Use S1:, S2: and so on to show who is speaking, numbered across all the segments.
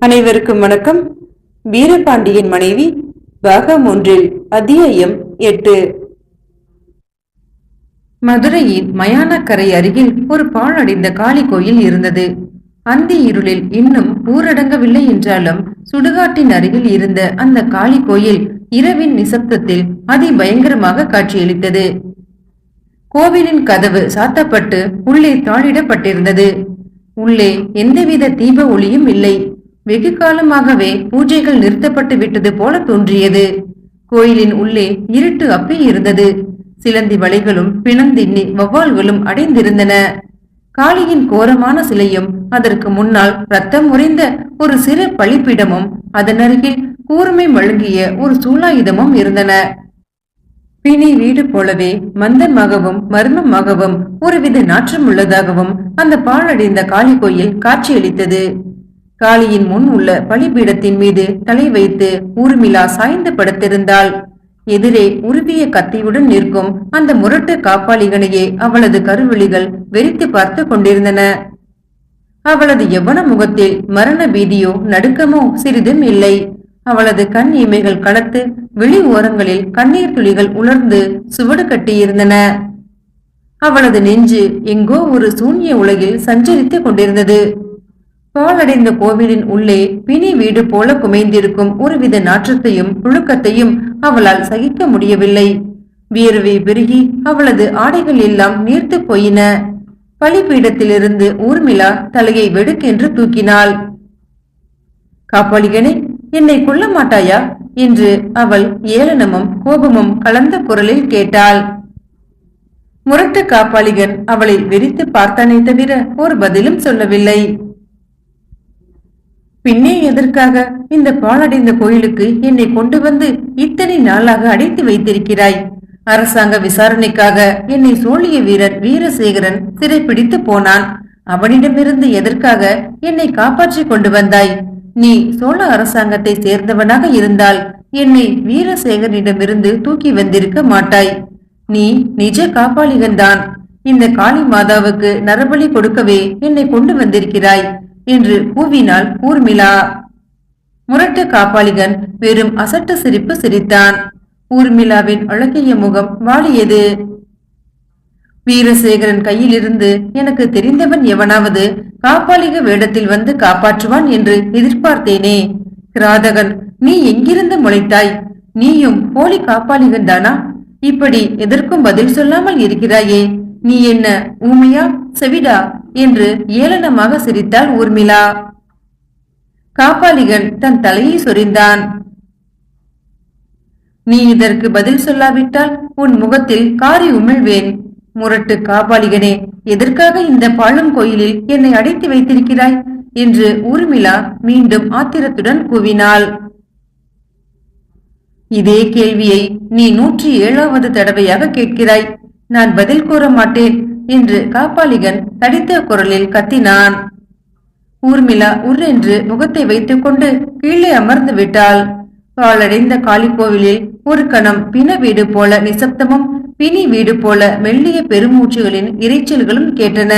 S1: அனைவருக்கும் வணக்கம். வீரபாண்டியன் மனைவி பாகம் ஒன்றில் அத்தியாயம் எட்டு. மதுரையின் மயானக்கரை அருகில் ஒரு பாழடைந்த காளி கோயில் இருந்தது. அந்தி இருளில் இன்னும் ஊரடங்கவில்லை என்றாலும் சுடுகாட்டின் அருகில் இருந்த அந்த காளி கோயில் இரவின் நிசப்தத்தில் அதிபயங்கரமாக காட்சியளித்தது. கோவிலின் கதவு சாத்தப்பட்டு உள்ளே தாளிடப்பட்டிருந்தது. உள்ளே எந்தவித தீப ஒளியும் இல்லை. வெகு காலமாகவே பூஜைகள் நிறுத்தப்பட்டு விட்டது போல தோன்றியது. கோயிலின் உள்ளே இருட்டு அப்பி இருந்தது. சிலந்தி வலைகளும் பிணந்தின்னி வௌவால்களும் அடைந்திருந்தன. காளியின் கோரமான சிலையும் அதற்கு முன்னால் ரத்தம் உறைந்த ஒரு சிறு பழிப்பிடமும் அதன் அருகில் கூர்மை மழுங்கிய ஒரு சூலாயுதமும் இருந்தன. பிணி வீடு போலவே மந்தமாகவும் மர்மமாகவும் ஒருவித நாற்றம் உள்ளதாகவும் அந்த பாழடைந்த காளி கோயில் காட்சியளித்தது. காளியின் முன் உள்ள பலிபீடத்தின் மீது தலை வைத்து ஊர்மிளா சாய்ந்து படுத்திருந்தாள். எதிரே உருவிய கத்தியுடன் நிற்கும் அந்த முரட்டு காப்பாளிகனையே அவளது கருவிழிகள் வெறித்து பார்த்து கொண்டிருந்தன. அவளது எவன முகத்தில் மரண பீதியோ நடுக்கமோ சிறிதும் இல்லை. அவளது கண் இமைகள் கலத்து விழி ஓரங்களில் கண்ணீர் துளிகள் உலர்ந்து சுவடு கட்டியிருந்தன. அவளது நெஞ்சு எங்கோ ஒரு சூன்ய உலகில் சஞ்சரித்துக் கொண்டிருந்தது. பாழடைந்த கோவிலின் உள்ளே பிணி வீடு போல குமைந்திருக்கும் ஒருவித நாற்றத்தையும் புழுக்கத்தையும் அவளால் சகிக்க முடியவில்லை. வியர்வை பெருகி அவளது ஆடைகள் எல்லாம் நீர்த்து போயின. பலிபீடத்திலிருந்து ஊர்மிளா தலையை வெடுக்கென்று தூக்கினாள். காப்பாளிகனே என்னை கொல்ல மாட்டாயா? என்று அவள் ஏளனமும் கோபமும் கலந்த குரலில் கேட்டாள். முரட்டு காப்பாளிகன் அவளை வெறித்து பார்த்தானே தவிர ஒரு பதிலும் சொல்லவில்லை. பின்னே எதற்காக இந்த பாழடைந்த கோயிலுக்கு என்னை கொண்டு வந்து இத்தனை நாளாக அடைத்து வைத்திருக்கிறாய்? அரசாங்க விசாரணைக்காக என்னை சோழிய வீரர் வீரசேகரன் சிறைப்பிடித்து போனான். அவனிடமிருந்து எதற்காக என்னை காப்பாற்றி கொண்டு வந்தாய்? நீ சோழ அரசாங்கத்தை சேர்ந்தவனாக இருந்தால் என்னை வீரசேகரனிடமிருந்து தூக்கி வந்திருக்க மாட்டாய். நீ நிஜ காப்பாளிகன்தான். இந்த காளி மாதாவுக்கு நரபலி கொடுக்கவே என்னை கொண்டு வந்திருக்கிறாய். என்று கூவினாள் ஊர்மிளா. முரட்டு காப்பாளிகன் வெறும் அசட்டு சிரிப்பு சிரித்தான். ஊர்மிளாவின் அழகிய முகம் வாழியது வீரசேகரன் கையிலிருந்து எனக்கு தெரிந்தவன் எவனாவது காப்பாளிக வேடத்தில் வந்து காப்பாற்றுவான் என்று எதிர்பார்த்தேனே. கிராதகன் நீ எங்கிருந்து முளைத்தாய்? நீயும் போலி காப்பாளிகன் தானா? இப்படி எதற்கும் பதில் சொல்லாமல் இருக்கிறாயே. நீ என்ன ஊமையா? செவிடா? என்று ஏளனமாக சிரித்தாள் ஊர்மிளா. காப்பாளிகன் தன் தலையை சொரிந்தான். நீ இதற்கு பதில் சொல்லாவிட்டால் உன் முகத்தில் காரி உமிழ்வேன். முரட்டு காபாலிகனே எதற்காக இந்த பாழும் கோயிலில் என்னை அடைத்து வைத்திருக்கிறாய்? என்று ஊர்மிளா மீண்டும் ஆத்திரத்துடன் கூவினாள். இதே கேள்வியை நீ நூற்றி ஏழாவது தடவையாக கேட்கிறாய். நான் பதில் கூற மாட்டேன் என்று காப்பாளிகன் தடித்த குரலில் கத்தினான். ஊர்மிளா உர்ரென்று முகத்தை வைத்துக்கொண்டு கீழே அமர்ந்து விட்டாள். பாழடைந்த காளி கோவிலில் ஒரு கணம் பிண வீடு போல நிசப்தமும் பிணி வீடு போல மெல்லிய பெருமூச்சுகளின் இரைச்சல்களும் கேட்டன.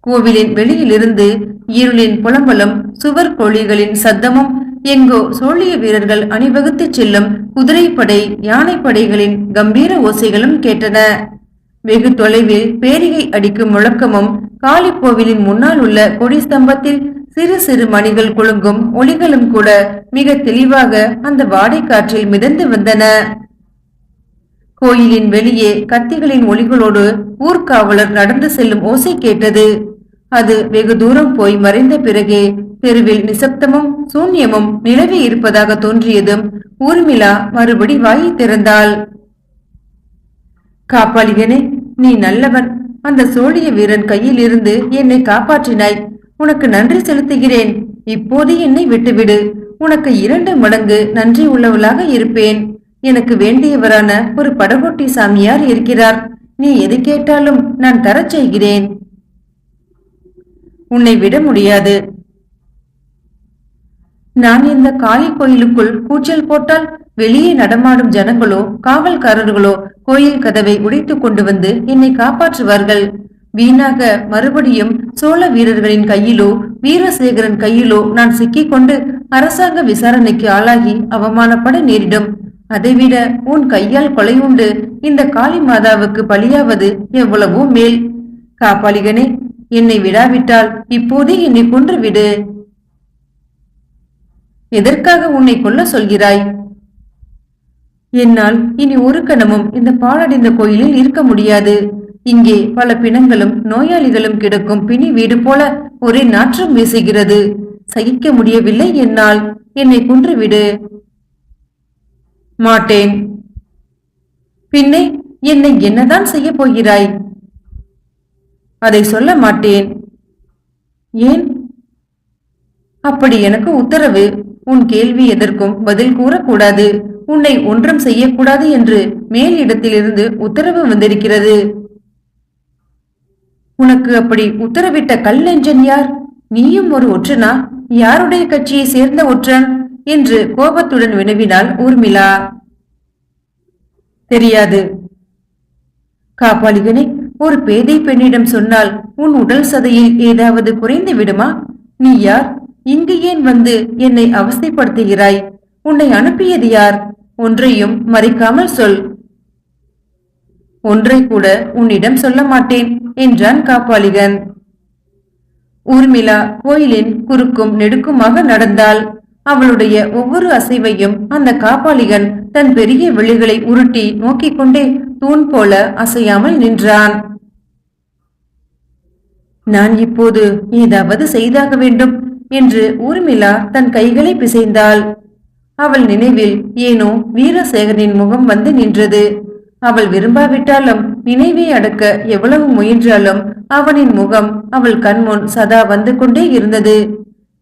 S1: கோவிலின் வெளியிலிருந்து இருளின் புலம்பலும் சுவர் கோழிகளின் சத்தமும் எங்கோ சோழிய வீரர்கள் அணிவகுத்துச் செல்லும் குதிரைப்படை யானைப்படைகளின் கம்பீர ஓசைகளும் கேட்டன. வெகு தொலைவில் பேரிகை அடிக்கும் முழக்கமும் காளி கோவிலின் முன்னால் உள்ள கொடி ஸ்தம்பத்தில் சிறு சிறு மணிகள் குலுங்கும் ஒளிகளும் கூட மிக தெளிவாக அந்த வாடை காற்றில் மிதந்து வந்தன. கோயிலின் வெளியே கத்திகளின் ஒளிகளோடு ஊர்காவலர் நடந்து செல்லும் ஓசை கேட்டது. அது வெகு தூரம் போய் மறைந்த பிறகே தெருவில் நிசப்தமும் சூன்யமும் நிலவி இருப்பதாக தோன்றியதும் ஊர்மிளா மறுபடி வாயை திறந்தாள். காப்பாளிகனே நீ நல்லவன். அந்த சோழிய வீரன் கையில் இருந்து என்னை காப்பாற்றினாய். உனக்கு நன்றி செலுத்துகிறேன். இப்போது என்னை விட்டுவிடு. உனக்கு இரண்டு மடங்கு நன்றி உள்ளவளாக இருப்பேன். எனக்கு வேண்டியவரான ஒரு படகோட்டி சாமியார் இருக்கிறார். நீ எது கேட்டாலும் நான் தரச் செய்கிறேன். உன்னை விட முடியாது. நான் இந்த காளி கோயிலுக்குள் கூச்சல் போட்டால் வெளியே நடமாடும் ஜனங்களோ காவல்காரர்களோ கோயில் கதவை உடைத்துக் கொண்டு வந்து என்னை காப்பாற்றுவார்கள். வீணாக மறுபடியும் சோழ வீரர்களின் கையிலோ வீரசேகரன் கையிலோ நான் சிக்கிக்கொண்டு அரசாங்க விசாரணைக்கு ஆளாகி அவமானப்பட நேரிடும். அதைவிட உன் கையால் கொலை உண்டு. இந்த காளி மாதாவுக்கு பலியாவது எவ்வளவோ மேல். காப்பாளிகனே என்னை விடாவிட்டால் இப்போதே என்னை கொன்று விடு. எதற்காக உன்னை கொல்ல சொல்கிறாய்? என்னால் இனி ஒரு கணமும் இந்த பாழடைந்த கோயிலில் இருக்க முடியாது. இங்கே பல பிணங்களும் நோயாளிகளும் கிடக்கும் பிணி வீடு போல ஒரே நாற்றம் வீசுகிறது. சகிக்க முடியவில்லை என்னால். என்னை கொன்றுவிடு மாட்டேன். பின்னே என்னை என்னதான் செய்ய போகிறாய்? அதை சொல்ல மாட்டேன். ஏன்? அப்படி எனக்கு உத்தரவு. உன் கேள்வி எதற்கும் பதில் கூறக்கூடாது. உன்னை ஒன்றும் செய்யக்கூடாது என்று மேல் இடத்திலிருந்து உத்தரவு வந்திருக்கிறது. உனக்கு அப்படி உத்தரவிட்ட கல் நெஞ்சன் யார்? நீயும் ஒரு ஒற்றனா? யாருடைய கட்சியை சேர்ந்த ஒற்றன்? என்று கோபத்துடன் வினவினாள் ஊர்மிளா. தெரியாது. காப்பாளிகனே ஒரு பேதை பெண்ணிடம் சொன்னால் உன் உடல் சதையில் ஏதாவது குறைந்து விடுமா? நீ யார்? இங்கு ஏன் வந்து என்னை அவஸ்தைப்படுத்துகிறாய்? உன்னை அனுப்பியது யார்? ஒன்றையும் மறிக்காமல் சொல். ஒன்றை கூட உன்னிடம் சொல்ல மாட்டேன் என்றான் காப்பாளிகன். ஊர்மிளா கோயிலின் குறுக்கும் நெடுக்குமாக நடந்தாள். அவளுடைய ஒவ்வொரு அசைவையும் அந்த காப்பாளிகன் தன் பெரிய விழிகளை உருட்டி நோக்கிக் கொண்டே தூண் போல அசையாமல் நின்றான். நான் இப்போது ஏதாவது செய்தாக வேண்டும் என்று ஊர்மிளா தன் கைகளை பிசைந்தாள். அவள் நினைவில் ஏனோ வீரசேகரின் முகம் வந்து நின்றது. அவள் விரும்பாவிட்டாலும் நினைவை அடக்க எவ்வளவு முயன்றாலும் அவனின் முகம் அவள் கண்முன் சதா வந்து கொண்டே இருந்தது.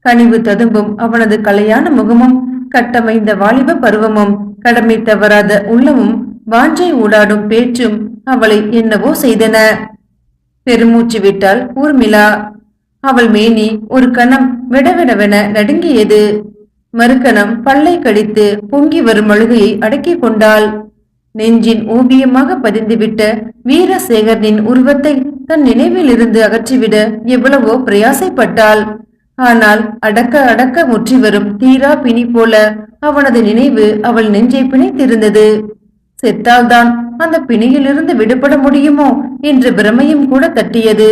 S1: கனிவு ததும்பும் அவனது கலையான முகமும் கட்டமைந்த வாலிப பருவமும் கடமை தவறாத உள்ளமும் வாஞ்சை ஊடாடும் பேச்சும் அவளை என்னவோ செய்தன. பெருமூச்சு விட்டாள் ஊர்மிளா. அவள் மேனி ஒரு கணம் விடவிடவென நடுங்கியது. மறுக்கணம் பல்லை கடித்து பொங்கி வரும் அழுகையை அடக்கிக் கொண்டாள். நெஞ்சின் ஓவியமாக பதிந்துவிட்ட வீரசேகரனின் உருவத்தை தன் நினைவில் இருந்து அகற்றிவிட எவ்வளவோ பிரயாசைப்பட்டாள். ஆனால் அடக்க அடக்க முற்றி வரும் தீரா பிணி போல அவனது நினைவு அவள் நெஞ்சை பிணைத்திருந்தது. செத்தால்தான் அந்த பிணியிலிருந்து விடுபட முடியுமோ என்ற பிரமையும் கூட தட்டியது.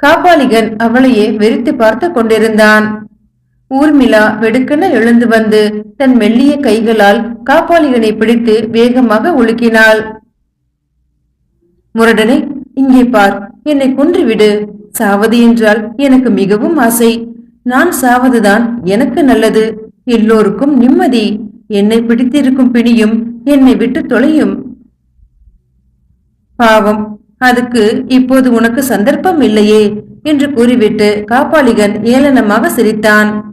S1: காபாலிகன் அவளையே வெறித்து பார்த்து கொண்டிருந்தான். ஊர்மிளா வெடுக்கென எழுந்து வந்து தன் மெல்லிய கைகளால் காப்பாளிகளை பிடித்து வேகமாக உலுக்கினாள். முரடனை இங்கே பார். என்னை கொன்றுவிடு. சாவது என்றால் எனக்கு மிகவும் ஆசை. நான் சாவதுதான் எனக்கு நல்லது. எல்லோருக்கும் நிம்மதி. என்னை பிடித்திருக்கும் பிணியும் என்னை விட்டு தொலையும். பாவம் அதுக்கு இப்போது உனக்கு சந்தர்ப்பம் இல்லையே என்று கூறிவிட்டு காப்பாளிகன் ஏளனமாக சிரித்தான்.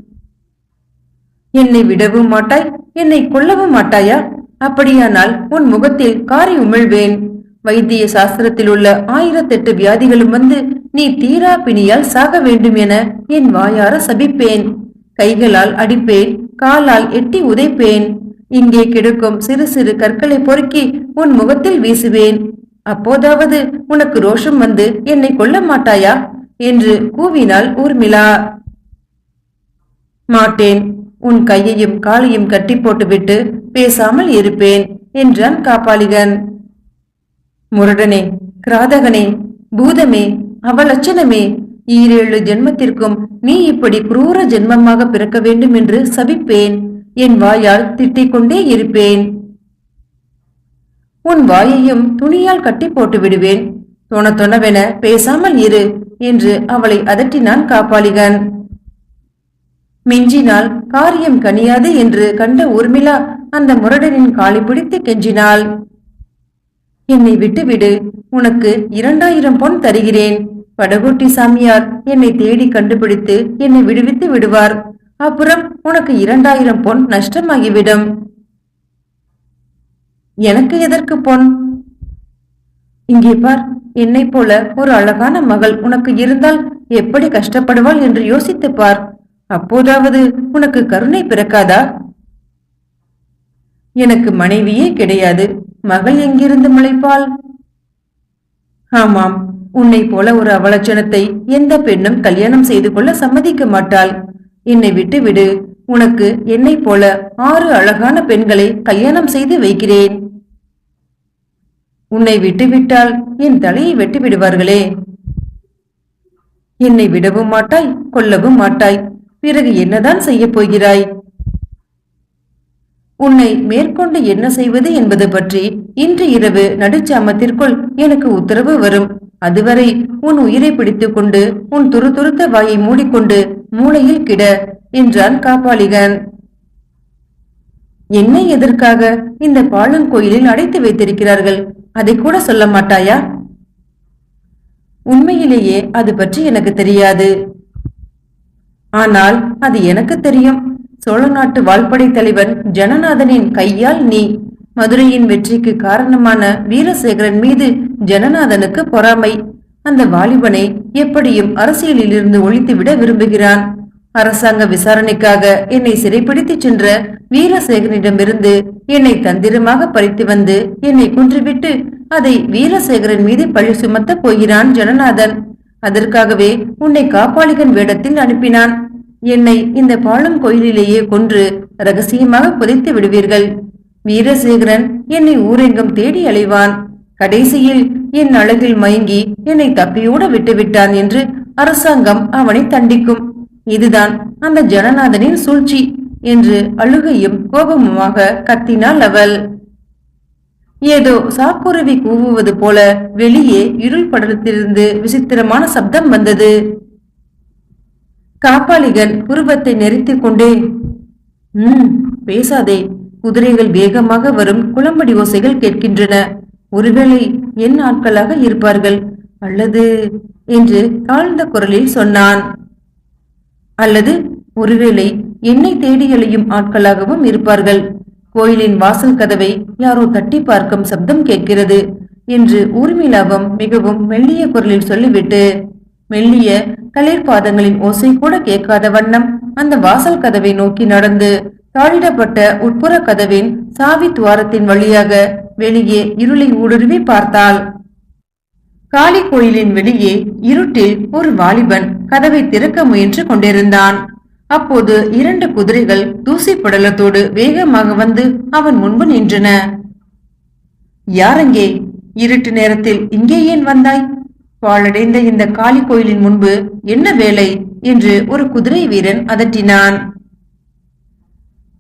S1: என்னை விடவும் மாட்டாய் என்னை கொல்லவும் மாட்டாயா? அப்படியானால் உன் முகத்தில் காரி உமிழ்வேன். வைத்திய சாஸ்திரத்தில் உள்ள ஆயிரத்தெட்டு வியாதிகளும் வந்து நீ தீரா பிணியால் சாக வேண்டும் என என் வாயார சபிப்பேன். கைகளால் அடிப்பேன் காலால் எட்டி உதைப்பேன். இங்கே கிடக்கும் சிறு சிறு கற்களை பொறுக்கி உன் முகத்தில் வீசுவேன். அப்போதாவது உனக்கு ரோஷம் வந்து என்னை கொல்ல மாட்டாயா? என்று கூவினாள் ஊர்மிளா. மாட்டேன். உன் கையையும் காலையும் கட்டி போட்டுவிட்டு பேசாமல் இருப்பேன் என்றான் காப்பாளிகன். முரடனே கிராதகனே பூதமே அவலட்சணமே ஈரேழு ஜென்மத்திற்கும் நீ இப்படி குரூர ஜென்மமாக பிறக்க வேண்டும் என்று சபிப்பேன் என் வாயால் திட்டிக் கொண்டே இருப்பேன். உன் வாயையும் துணியால் கட்டி போட்டு விடுவேன் தொண தொணவென பேசாமல் இரு என்று அவளை அதட்டினான் காப்பாளிகன். மிஞ்சினால் காரியம் கனியாது என்று கண்ட ஊர்மிளா அந்த முரடனின் காலை பிடித்து கெஞ்சினாள். என்னை விட்டுவிடு உனக்கு இரண்டாயிரம் பொன் தருகிறேன். படகோட்டி சாமியார் என்னை தேடி கண்டுபிடித்து என்னை விடுவித்து விடுவார். அப்புறம் உனக்கு இரண்டாயிரம் பொன் நஷ்டமாகிவிடும். எனக்கு எதற்கு பொன்? இங்கே பார் என்னை போல ஒரு அழகான மகள் உனக்கு இருந்தால் எப்படி கஷ்டப்படுவாள் என்று யோசித்து பார். அப்போதாவது உனக்கு கருணை பிறக்காதா? எனக்கு மனைவியே கிடையாது. மகள் எங்கிருந்து முளைப்பாள்? ஆமாம் உன்னை போல ஒரு அவலட்சணத்தை எந்த பெண்ணும் கல்யாணம் செய்து கொள்ள சம்மதிக்க மாட்டாள். என்னை விட்டு விடு. உனக்கு என்னை போல ஆறு அழகான பெண்களை கல்யாணம் செய்து வைக்கிறேன். உன்னை விட்டுவிட்டால் என் தலையை வெட்டி விடுவார்களே. என்னை விடவும் மாட்டாய் கொல்லவும் மாட்டாய். பிறகு என்னதான் செய்யப் போகிறாய்? உன்னை மேற்கொண்டு என்ன செய்வது என்பது பற்றி இன்று இரவு நடுச்சாமத்திற்குள் எனக்கு உத்தரவு வரும். அதுவரை உன் உயிரை பிடித்துக் கொண்டு உன் துருதுருத்த வாயை மூடிக்கொண்டு மூளையில் கிட என்றான் காப்பாளிகன். என்னை எதற்காக இந்த பாலங்கோயிலில் அடைத்து வைத்திருக்கிறார்கள்? அதை கூட சொல்ல மாட்டாயா? உண்மையிலேயே அது பற்றி எனக்கு தெரியாது. ஆனால் அது எனக்கு தெரியும். சோழ நாட்டு வாழ்படை தலைவன் ஜனநாதனின் கையால் நீ மதுரையின் வெற்றிக்கு காரணமான வீரசேகரன் மீது ஜனநாதனுக்கு பொறாமை. அந்த வாலிபனை எப்படியும் அரசியலில் இருந்து ஒழித்துவிட விரும்புகிறான். அரசாங்க விசாரணைக்காக என்னை சிறைப்பிடித்துச் சென்ற வீரசேகரனிடமிருந்து என்னை தந்திரமாக பறித்து வந்து என்னை குன்றுவிட்டு அதை வீரசேகரன் மீது பழி சுமத்தப் போகிறான் ஜனநாதன். அதற்காகவே உன்னை காப்பாளிகன் வேடத்தில் அனுப்பினான். என்னை இந்த பாலம் கோயிலிலேயே கொன்று ரகசியமாக புதைத்து விடுவீர்கள். வீரசேகரன் என்னை ஊரெங்கும் தேடி அலைவான். கடைசியில் என் அழகில் மயங்கி என்னை தப்பியோட விட்டுவிட்டான் என்று அரசாங்கம் அவனை தண்டிக்கும். இதுதான் அந்த ஜனநாதனின் சூழ்ச்சி என்று அழுகையும் கோபமுமாக கத்தினாள் அவள். ஏதோ சாக்குருவி கூவுவது போல வெளியே இருள் படலத்திலிருந்து விசித்திரமான சப்தம் வந்தது. காப்பாளிகன் புருவத்தை நெறித்துக் கொண்டே ம் பேசாதே. குதிரைகள் வேகமாக வரும் குளம்படி ஓசைகள் கேட்கின்றன. ஒருவேளை என் ஆட்களாக இருப்பார்கள் அல்லது? என்று தாழ்ந்த குரலில் சொன்னான். அல்லது ஒருவேளை என்னை தேடிகளையும் ஆட்களாகவும் இருப்பார்கள். கோயிலின் வாசல் கதவை யாரோ தட்டி பார்க்கும் சப்தம் கேட்கிறது என்று ஊர்மிளாவும் மிகவும் மெல்லிய குரலில் சொல்லிவிட்டு மெல்லிய களிர்பாதங்களின் ஓசை கூட கேட்காத வண்ணம் அந்த வாசல் கதவை நோக்கி நடந்து தாளிடப்பட்ட உட்புற கதவின் சாவி துவாரத்தின் வழியாக வெளியே இருளை ஊடுருவி பார்த்தாள். காளி கோயிலின் வெளியே இருட்டில் ஒரு வாலிபன் கதவை திறக்க முயன்று கொண்டிருந்தான். அப்போது இரண்டு குதிரைகள் தூசி படலத்தோடு வேகமாக வந்து அவன் முன்பு நின்றன. யாரங்கே? இருட்டு நேரத்தில் இங்கே ஏன் வந்தாய்? பாழடைந்த இந்த காளி கோயிலின் முன்பு என்ன வேலை? என்று ஒரு குதிரை வீரன் அதட்டினான்.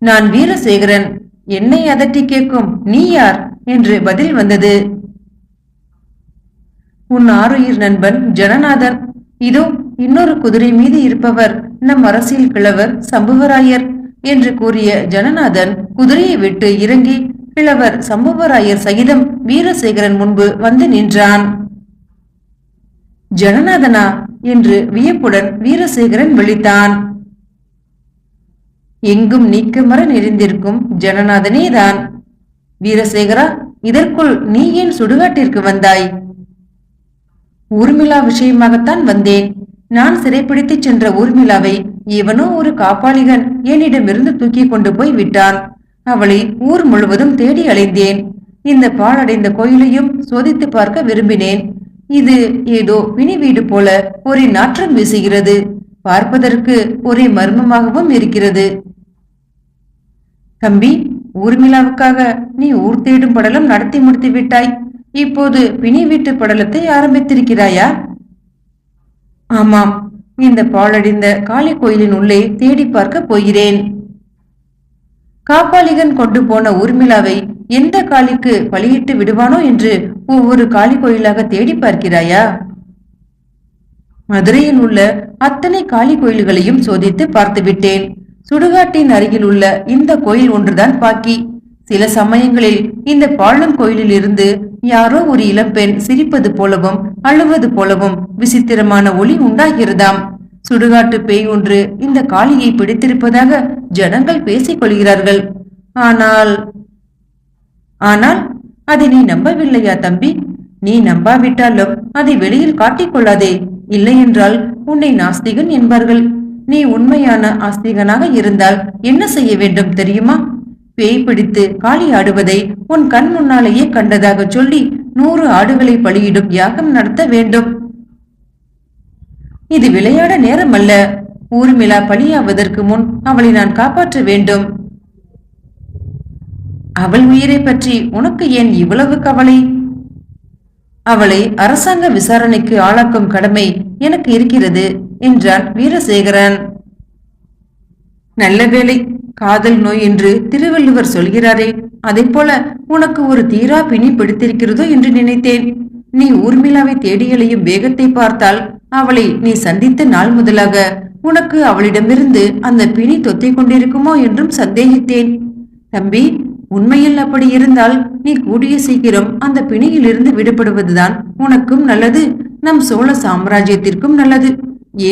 S1: நான் வீரசேகரன். என்னை அதட்டி கேட்கும் நீ யார்? என்று பதில் வந்தது. உன் ஆருயிர் நண்பன் ஜனநாதன். இதோ இன்னொரு குதிரை மீது இருப்பவர் நம் அரசியல் கிழவர் சம்புவராயர் என்று கூறிய ஜனநாதன் குதிரையை விட்டு இறங்கி கிழவர் சம்புவராயர் சகிதம் வீரசேகரன் முன்பு வந்து நின்றான். ஜனநாதனா? என்று வியப்புடன் வீரசேகரன் விழித்தான். எங்கும் நீக்கமர நிறைந்திருக்கும் ஜனநாதனேதான். வீரசேகரா இதற்குள் நீ ஏன் சுடுகாட்டிற்கு வந்தாய்? ஊர்மிளா விஷயமாகத்தான் வந்தேன். நான் சிறைப்பிடித்துச் சென்ற ஊர்மிளாவை இவனோ ஒரு காப்பாளிகன். என்னிடமிருந்து தூக்கி கொண்டு போய் விட்டான். அவளை ஊர் முழுவதும் தேடி அலைந்தேன். இந்த பாழடைந்த கோயிலையும் சோதித்து பார்க்க விரும்பினேன். இது ஏதோ பிணி வீடு போல ஒரே நாற்றம் வீசுகிறது. பார்ப்பதற்கு ஒரே மர்மமாகவும் இருக்கிறது. தம்பி ஊர்மிளாவுக்காக நீ ஊர் தேடும் படலம் நடத்தி முடித்து விட்டாய். இப்போது பிணி வீட்டு படலத்தை ஆரம்பித்திருக்கிறாயா? ஆமாம் இந்த பாழடைந்த காளி கோயிலின் உள்ளே தேடி பார்க்க போகிறேன். காப்பாளிகன் கொண்டு போன ஊர்மிளாவை எந்த காளிக்கு பலியிட்டு விடுவானோ என்று ஒவ்வொரு காளி கோயிலாக தேடி பார்க்கிறாயா? மதுரையில் உள்ள அத்தனை காளி கோயில்களையும் சோதித்து பார்த்து விட்டேன் சுடுகாட்டின் அருகில் உள்ள இந்த கோயில் ஒன்றுதான் பாக்கி. சில சமயங்களில் இந்த பாழம் கோயிலில் இருந்து யாரோ ஒரு இளம்பெண் சிரிப்பது போலவும் அழுவது போலவும் விசித்திரமான ஒளி உண்டாகிறதாம். சுடுகாட்டு பேய் ஒன்று இந்த காளியை பிடித்திருப்பதாக ஜனங்கள் பேசிக் கொள்கிறார்கள். ஆனால் ஆனால் அதை நீ நம்பவில்லையா தம்பி? நீ நம்பாவிட்டாலும் அதை வெளியில் காட்டிக்கொள்ளாதே இல்லையென்றால் உன்னை நாஸ்திகன் என்பார்கள். நீ உண்மையான ஆஸ்திகனாக இருந்தால் என்ன செய்ய வேண்டும் தெரியுமா? பேய் பிடித்து காளி ஆடுவதை உன் கண் முன்னாலேயே கண்டதாக சொல்லி நூறு ஆடுகளை பலியிடும் யாகம் நடத்த வேண்டும். இது விளையாட நேரம் அல்ல ஊர்மிளா பலியாவதற்கு முன் அவளை நான் காப்பாற்ற வேண்டும். அவள் உயிரை பற்றி உனக்கு ஏன் இவ்வளவு கவலை? அவளை அரசாங்க விசாரணைக்கு ஆளாக்கும் கடமை எனக்கு இருக்கிறது என்றான் வீரசேகரன். நல்ல வேளை காதல் நோய் என்று திருவள்ளுவர் சொல்கிறாரே அதைப் போல உனக்கு ஒரு தீரா பிணி பிடித்திருக்கிறதோ என்று நினைத்தேன். நீ ஊர்மிளாவை தேடியலையும் வேகத்தை பார்த்தால் அவளை நீ சந்தித்த நாள் முதலாக உனக்கு அவளிடமிருந்து அந்த பிணி தொத்திக் கொண்டிருக்குமோ என்றும் சந்தேகித்தேன். தம்பி உண்மையில் அப்படி இருந்தால் நீ கூடிய சீக்கிரம் அந்த பிணியிலிருந்து விடுபடுவதுதான் உனக்கும் நல்லது நம் சோழ சாம்ராஜ்யத்திற்கும் நல்லது.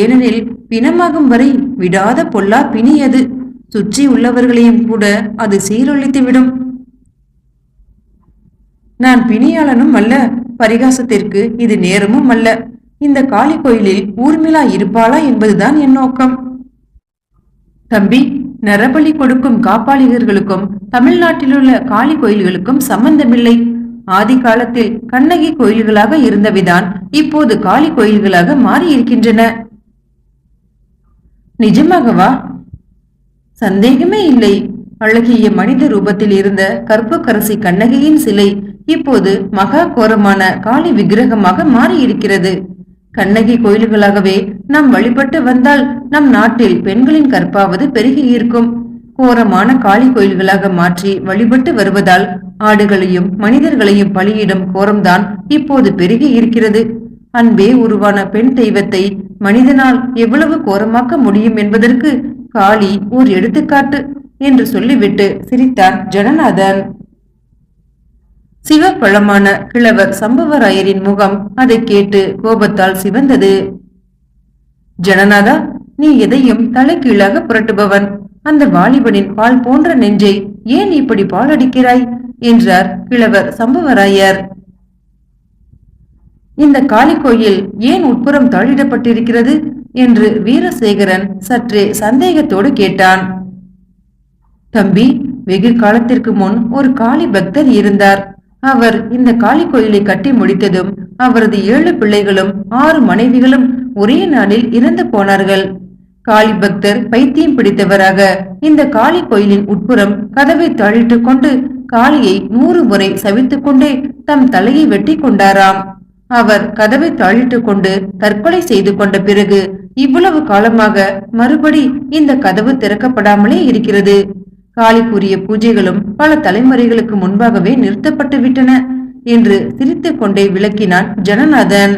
S1: ஏனெனில் பிணமாகும் வரை விடாத பொல்லா பிணி அது. சுற்றி உள்ளவர்களையும் கூட அது சீரொழித்து விடும் நான் பிணியாளனும் அல்ல பரிகாசத்திற்கு இது நேரமும் அல்ல. இந்த காளி கோயிலில் ஊர்மிளா இருப்பாளா என்பதுதான் என் நோக்கம். தம்பி நரபலி கொடுக்கும் காப்பாளிகர்களுக்கும் தமிழ்நாட்டிலுள்ள காளி கோயில்களுக்கும் சம்பந்தமில்லை. ஆதி காலத்தில் கண்ணகி கோயில்களாக இருந்தவைதான் இப்போது காளி கோயில்களாக மாறி இருக்கின்றன நிஜமாகவா? சந்தேகமே இல்லை. அழகிய மனித ரூபத்தில் இருந்த கற்புக்கரசி கண்ணகியின் சிலை இப்போது மகா கோரமான காளி விக்கிரகமாக மாறியிருக்கிறது. கண்ணகி கோயில்களாகவே நாம் வழிபட்டு வந்தால் நம் நாட்டில் பெண்களின் கற்பாவது பெருகி இருக்கும் கோரமான காளி கோயில்களாக மாற்றி வழிபட்டு வருவதால் ஆடுகளையும் மனிதர்களையும் பலியிடும் கோரம்தான் இப்போது பெருகி இருக்கிறது அன்பே உருவான பெண் தெய்வத்தை மனிதனால் எவ்வளவு கோரமாக்க முடியும் என்பதற்கு காளி ஓர் எடுத்துக்காட்டு என்று சொல்லிவிட்டு சிரித்தார் ஜனநாதன். சிவப்பழமான கிழவர் சம்பவராயரின் முகம் அதை கேட்டு கோபத்தால் சிவந்தது. ஜனநாதா நீ எதையும் தலைகீழாக புரட்டுபவன். அந்த வாலிபனின் பால் போன்ற நெஞ்சை ஏன் இப்படி பாலடிக்கிறாய்? என்றார் கிழவர் சம்பவராயர். இந்த காளி கோயில் ஏன் உட்புறம் தாழிடப்பட்டிருக்கிறது? என்று வீரசேகரன் சற்றே சந்தேகத்தோடு கேட்டான். தம்பி வெகு காலத்திற்கு முன் ஒரு காளி பக்தர் இருந்தார். அவர் இந்த காளி கோயிலை கட்டி முடித்ததும் அவரது ஏழு பிள்ளைகளும் ஆறு மனைவிகளும் ஒரே நாளில் இறந்து போனார்கள். காளி பக்தர் பைத்தியம் பிடித்தவராக இந்த காளி கோயிலின் உட்புறம் கதவை தாழிட்டு கொண்டு காளியை நூறு முறை சவித்துக் கொண்டே தம் தலையை வெட்டி கொண்டாராம். அவர் கதவை தாழிட்டுக் கொண்டு தற்கொலை செய்து கொண்ட பிறகு இவ்வளவு காலமாக மறுபடி இந்த கதவு திறக்கப்படாமலே இருக்கிறது. காளிக்குரிய பூஜைகளும் பல தலைமுறைகளுக்கு முன்பாகவே நிறுத்தப்பட்டு விட்டன என்று சிரித்துக் கொண்டே விளக்கினான் ஜனநாதன்.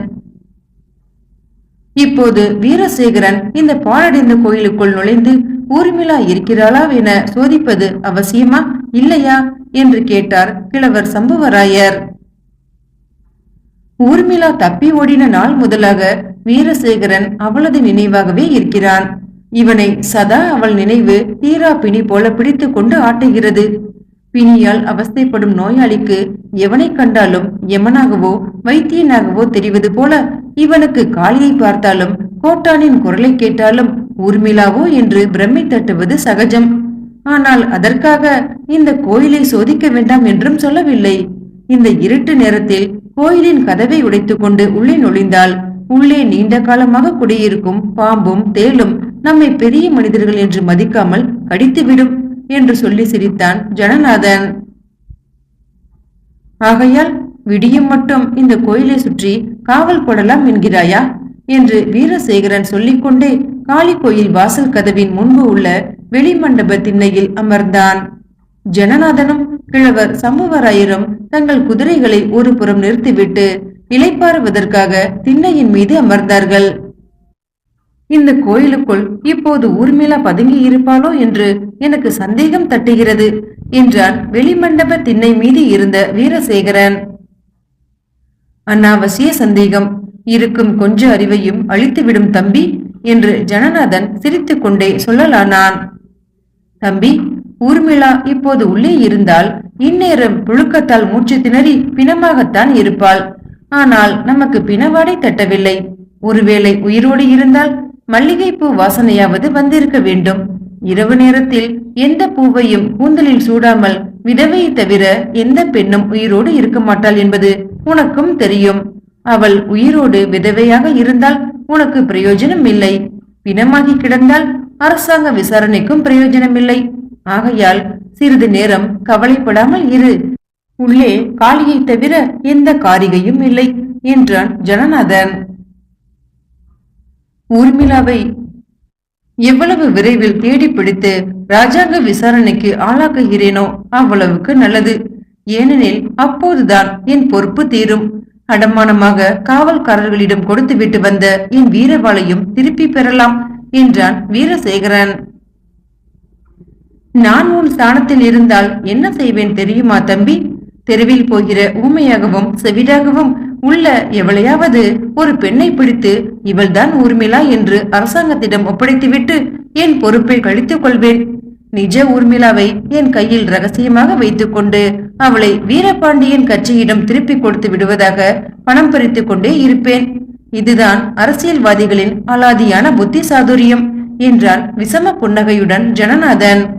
S1: இப்போது வீரசேகரன் இந்த பாழடைந்த கோயிலுக்குள் நுழைந்து ஊர்மிளா இருக்கிறாளா என சோதிப்பது அவசியமா இல்லையா? என்று கேட்டார் கிழவர் சம்புவராயர். ஊர்மிளா தப்பி ஓடின நாள் முதலாக வீரசேகரன் அவளது நினைவாகவே இருக்கிறான். இவனை சதா அவள் நினைவு தீரா பிணி போல பிடித்து கொண்டு ஆட்டுகிறது. பிணியால் அவஸ்தைப்படும் நோயாளிக்கு எவனை கண்டாலும் எமனாகவோ வைத்தியனாகவோ தெரிவது போல இவனுக்கு காளியை பார்த்தாலும் கோட்டானின் குரலை கேட்டாலும் ஊர்மிளாவோ என்று பிரம்மை தட்டுவது சகஜம். ஆனால் அதற்காக இந்த கோயிலை சோதிக்க வேண்டாம் என்றும் சொல்லவில்லை. இந்த இருட்டு நேரத்தில் கோயிலின் கதவை உடைத்துக் கொண்டு உள்ளே நுழைந்தால் உள்ளே நீண்ட காலமாக குடியிருக்கும் பாம்பும் தேளும் நம்மை பெரிய மனிதர்கள் என்று மதிக்காமல் கடித்துவிடும் என்று சொல்லி சிரித்தான் ஜனநாதன். ஆகையால் விடியும் மட்டும் இந்த கோயிலை சுற்றி காவல் போடலாம் என்கிறாயா என்று வீரசேகரன் சொல்லிக்கொண்டே காளி கோயில் வாசல் கதவின் முன்பு உள்ள வெளிமண்டப திண்ணையில் அமர்ந்தான். ஜனநாதனும் கிழவர் சம்புவராயரும் தங்கள் குதிரைகளை ஒரு புறம் நிறுத்திவிட்டு இலைப்பாறுவதற்காக திண்ணையின் மீது அமர்ந்தார்கள். இந்த கோயிலுக்குள் இப்போது ஊர்மிளா பதுங்கி இருப்பாளோ என்று எனக்கு சந்தேகம் தட்டுகிறது என்றான் வெளிமண்டப திண்ணை மீது இருந்த வீரசேகரன். அனாவசிய சந்தேகம் இருக்கும் கொஞ்ச அறிவையும் அழித்துவிடும் தம்பி என்று ஜனநாதன் சிரித்துக்கொண்டே சொல்லலானான். தம்பி ஊர்மிளா இப்போது உள்ளே இருந்தால் இந்நேரம் புழுக்கத்தால் மூச்சு திணறி பிணமாகத்தான் இருப்பாள். ஆனால் நமக்கு பிணவாடை தட்டவில்லை. ஒருவேளை உயிரோடு இருந்தால் மல்லிகைப்பூ வாசனையாவது வந்திருக்க வேண்டும். இரவு நேரத்தில் எந்த பூவையும் கூந்தலில் சூடாமல் விதவையை தவிர எந்த பெண்ணும் உயிரோடு இருக்க மாட்டாள் என்பது உனக்கும் தெரியும். அவள் உயிரோடு விதவையாக இருந்தால் உனக்கு பிரயோஜனம் இல்லை பிணமாகி கிடந்தால் அரசாங்க விசாரணைக்கும் பிரயோஜனம் இல்லை ஆகையால் சிறிது நேரம் கவலைப்படாமல் இரு. உள்ளே காளியை தவிர எந்த காரிகையும் இல்லை என்றான் ஜனநாதன். ஊர்மிளாவை எவ்வளவு விரைவில் தேடி பிடித்து ராஜாங்க விசாரணைக்கு ஆளாக்குகிறேனோ அவ்வளவுக்கு நல்லது. ஏனெனில் அப்போதுதான் என் பொறுப்பு தீரும். அடமானமாக காவல்காரர்களிடம் கொடுத்துவிட்டு வந்த என் வீரவாளையும் திருப்பி பெறலாம் என்றான் வீரசேகரன். நான் உன் ஸ்தானத்தில் இருந்தால் என்ன செய்வேன் தெரியுமா தம்பி? தெருவில் போகிற ஊமையாகவும் செவிடாகவும் உள்ள எவளையாவது ஒரு பெண்ணை பிடித்து இவள்தான் ஊர்மிளா என்று அரசாங்கத்திடம் ஒப்படைத்துவிட்டு என் பொறுப்பை கழித்துக் கொள்வேன். நிஜ ஊர்மிளாவை என் கையில் ரகசியமாக வைத்துக்கொண்டு அவளை வீரபாண்டியன் கட்சியிடம் திருப்பிக் கொடுத்து விடுவதாக பணம் பறித்துக் கொண்டே இருப்பேன். இதுதான் அரசியல்வாதிகளின் அலாதியான புத்தி சாதுரியம் என்றான் விசம புன்னகையுடன் ஜனநாதன்.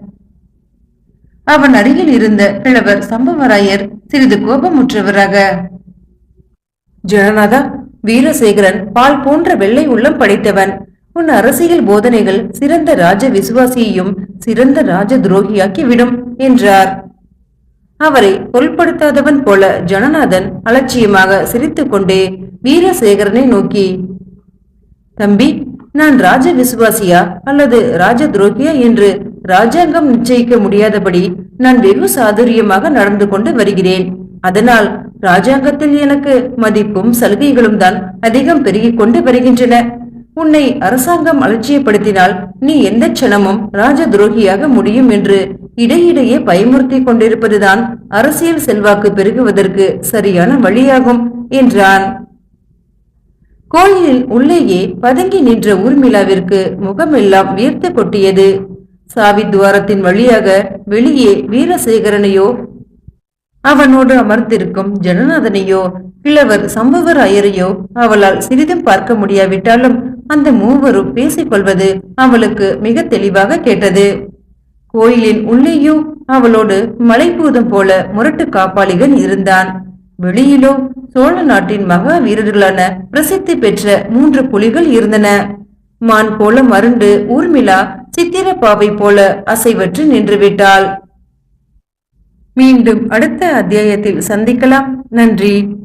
S1: அவன் அருகில் இருந்த கிழவர் சம்பவராயர் சிறிது கோபமுற்றவராக. ஜனநாதா வீரசேகரன் பால் போன்ற வெள்ளை உள்ளம் படைத்தவன். உன் அரசியல் போதனைகள் சிறந்த ராஜ விசுவாசியையும் சிறந்த ராஜ துரோகியாக்கி விடும் என்றார். அவரை பொருட்படுத்தாதவன் போல ஜனநாதன் அலட்சியமாக சிரித்துக்கொண்டே வீரசேகரனை நோக்கி தம்பி நான் ராஜ விசுவாசியா அல்லது ராஜ துரோகியா என்று ராஜாங்கம் நிச்சயிக்க முடியாதபடி நான் வெகு சாதுரியமாக நடந்து கொண்டு வருகிறேன். அதனால் ராஜாங்கத்தில் எனக்கு மதிப்பும் சலுகைகளும் தான் அதிகம் பெருகிக் கொண்டு வருகின்றன. உன்னை அரசாங்கம் அலட்சியப்படுத்தினால் நீ எந்த க்ஷணமும் ராஜ துரோகியாக முடியும் என்று இடையிடையே பயமுறுத்தி கொண்டிருப்பதுதான் அரசியல் செல்வாக்கு பெருகுவதற்கு சரியான வழியாகும் என்றான். கோயிலில் உள்ளேயே பதுங்கி நின்ற ஊர்மிளாவிற்கு முகமெல்லாம் வியர்த்து கொட்டியது. சாவி துவாரத்தின் வழியாக வெளியே வீரசேகரனையோ அவனோடு அமர்ந்திருக்கும் ஜனநாதனையோ கிழவர் சம்பவராயரையோ அவளால் சிறிதும் பார்க்க முடியாவிட்டாலும் அந்த மூவரும் பேசிக் கொள்வது அவளுக்கு மிக தெளிவாக கேட்டது. கோயிலின் உள்ளேயோ அவளோடு மலைப்பூதம் போல முரட்டு காப்பாளிகள் இருந்தான். வெளியிலோ சோழ நாட்டின் மகா வீரர்களான பிரசித்தி பெற்ற மூன்று புலிகள் இருந்தன. மான் போல மருண்டு ஊர்மிளா சித்திரப்பாவை போல அசைவற்று நின்றுவிட்டாள். மீண்டும் அடுத்த அத்தியாயத்தில் சந்திக்கலாம். நன்றி.